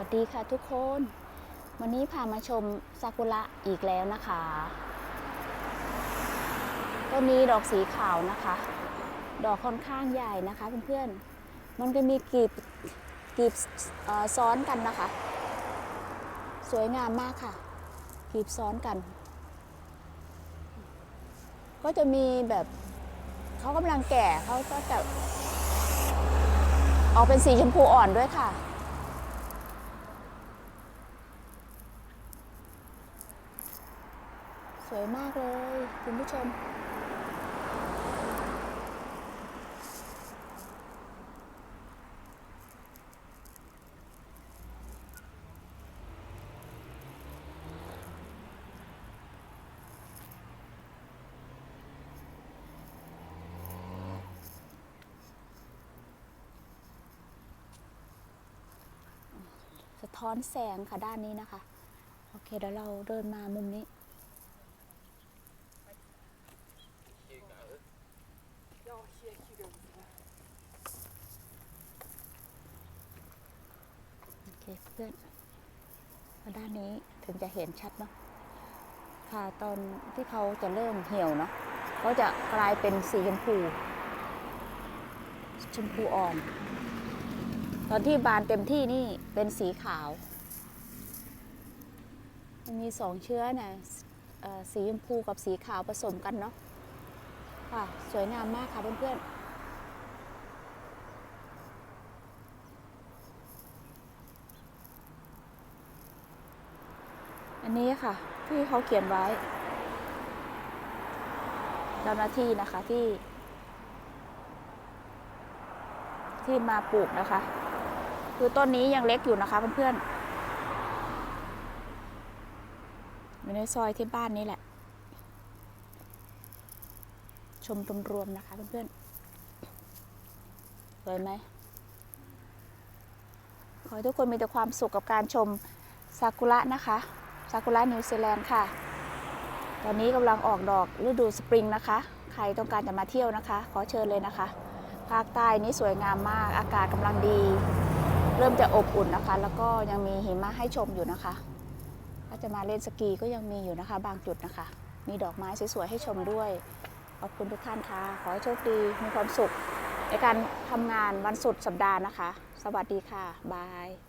วัสดีค่ะทุกคน วันนี้พามาชมซากุระอีกแล้วนะคะต้นนี้ดอกสีขาวนะคะ ดอกค่อนข้างใหญ่นะคะเพื่อนๆ มันก็มีกลีบกลีบซ้อนกันนะคะ สวยงามมากค่ะกลีบซ้อนกัน ก็จะมีแบบเขากำลังแก่เขาก็จะออกเป็นสีชมพูอ่อนด้วยค่ะ วยมากเลยคุณผู้ชม สะท้อนแสงค่ะด้านนี้นะคะ โอเคเดี๋ยวเราเดินมามุมนี้ โอเคเพื่อนมาด้านนี้ถึงจะเห็นชัดเนาะค่ะตอนที่เขาจะเริ่มเหี่ยวเนาะเขาจะกลายเป็นสีชมพู ชมพูอ่อน ตอนที่บานเต็มที่นี่เป็นสีขาวมันมีสองเชื้อนะเอ่อสีชมพูกับสีขาวผสมกันเนาะค่ะ สวยงามมากค่ะเพื่อนๆ อันนี้ค่ะ ที่เขาเขียนไว้เจ้าหน้าที่นะคะที่ ที่มาปลูกนะคะ คือต้นนี้ยังเล็กอยู่นะคะเพื่อนๆอยู่ในซอยที่บ้านนี้แหละ ชมรวมๆนะคะเพื่อนๆสวยไหมขอให้ทุกคนมีแต่ความสุขกับการชมซากุระนะคะ ซากุระนิวซีแลนด์ค่ะ ตอนนี้กำลังออกดอกฤดูสปริงนะคะ ใครต้องการจะมาเที่ยวนะคะ ขอเชิญเลยนะคะ ภาคใต้นี้สวยงามมาก อากาศกำลังดี เริ่มจะอบอุ่นนะคะ แล้วก็ยังมีหิมะให้ชมอยู่นะคะถ้าจะมาเล่นสกีก็ยังมีอยู่นะคะ บางจุดนะคะ มีดอกไม้สวยๆให้ชมด้วย ขอบคุณทุกท่านค่ะ ขอให้โชคดี มีความสุขในการทำงานวันสุดสัปดาห์นะคะ สวัสดีค่ะ บาย